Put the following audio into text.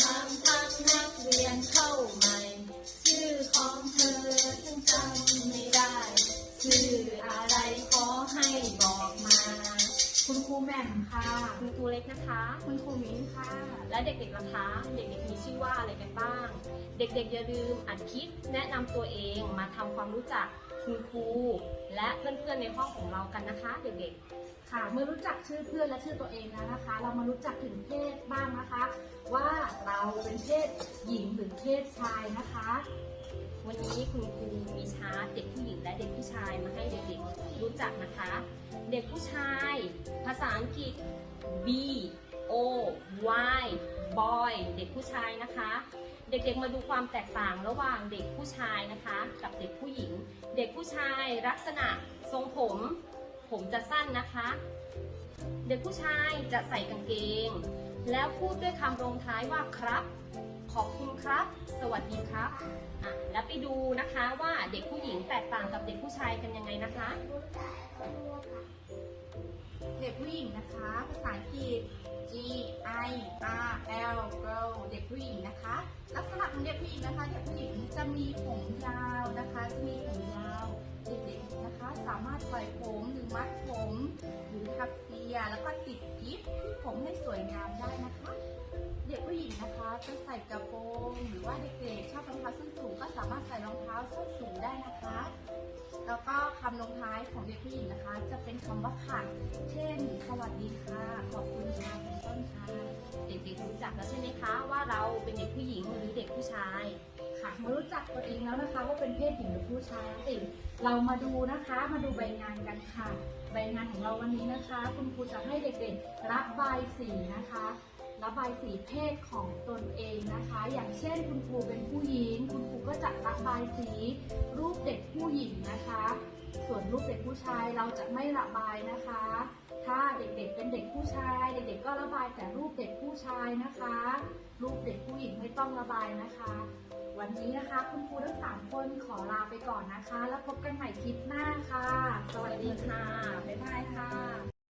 ถามทางนักเรียนเข้าใหม่ ชื่อของเธอซึ่งจำไม่ได้ ชื่ออะไรขอให้บอกมา คุณครูแมมค่ะ คุณครูเล็กนะคะ คุณครูมิ้นค่ะ และเด็กๆล่ะคะ เด็กๆมีชื่อว่าอะไรบ้าง เด็กๆอย่าลืมอัดคลิปแนะนำตัวเองมาทำความรู้จักคุณครูและเพื่อนๆในห้องของเรากันนะคะ เด็กๆ ค่ะ เมื่อรู้จักชื่อเพื่อนและชื่อตัวเองแล้วนะคะ เรามารู้จักถึงเพศบ้างนะคะ เราเป็นเพศหญิงหรือเพศชายนะคะ วันนี้คุณครูมีชาร์ตเด็กผู้หญิงและเด็กผู้ชายมาให้เด็กๆรู้จักนะคะ เด็กผู้ชาย ภาษาอังกฤษ B O Y boy เด็กผู้ชายนะคะ เด็กๆมาดูความแตกต่างระหว่างเด็กผู้ชายนะคะ กับเด็กผู้หญิง เด็กผู้ชายลักษณะทรงผม ผมจะสั้นนะคะ เด็กผู้ชายจะใส่กางเกง แล้วพูดด้วยคำลงท้ายว่าครับ ขอบคุณครับ สวัสดีครับอะแล้วไปดูนะคะว่าเด็กผู้หญิงแตกต่างกับเด็กผู้ชายกันยังไงนะคะ เด็กผู้หญิงนะคะ ภาษาอังกฤษ G I R L girl เด็กผู้หญิงนะคะ ลักษณะของเด็กผู้หญิงนะคะ เด็กผู้หญิงจะมีผมยาวนะคะ จะมีผมยาว เด็กๆนะคะ สามารถปล่อยผมหรือมัดผม หรือทับเปียแล้วก็ติดกิฟที่ ผมให้สวยงามได้นะคะ เด็กผู้หญิงนะคะจะใส่กระโปรงหรือว่าเด็กๆชอบรองเท้าส้นสูงก็สามารถใส่รองเท้าส้นสูงได้นะคะ แล้วก็คำลงท้ายของเด็กผู้หญิงนะคะ จะเป็นคำว่าค่ะ เช่น สวัสดีค่ะ ขอบคุณค่ะเป็นต้นค่ะ เด็กๆรู้จักแล้วใช่ไหมคะ ว่าเราเป็นเด็กผู้หญิงหรือเด็กผู้ชายค่ะมารู้จักตัวเองแล้วนะคะ ว่าเป็นเพศหญิงหรือผู้ชายติเรามาดูนะคะ มาดูใบงานกันค่ะ ใบงานของเราวันนี้นะคะ คุณครูจะให้เด็กๆรับบายสีนะคะ ระบายสีเพศของตนเองนะคะ อย่างเช่นคุณครูเป็นผู้หญิง บายสี รูปเด็กผู้หญิงนะคะ ส่วนรูปเด็กผู้ชายเราจะไม่ระบายนะคะ ถ้าเด็กๆเป็นเด็กผู้ชาย เด็กๆก็ระบายแต่รูปเด็กผู้ชายนะคะ รูปเด็กผู้หญิงไม่ต้องระบายนะคะ วันนี้นะคะคุณครูทั้งสามคนขอลาไปก่อนนะคะ แล้วพบกันใหม่คลิปหน้าค่ะ สวัสดีค่ะ บ๊ายบายค่ะ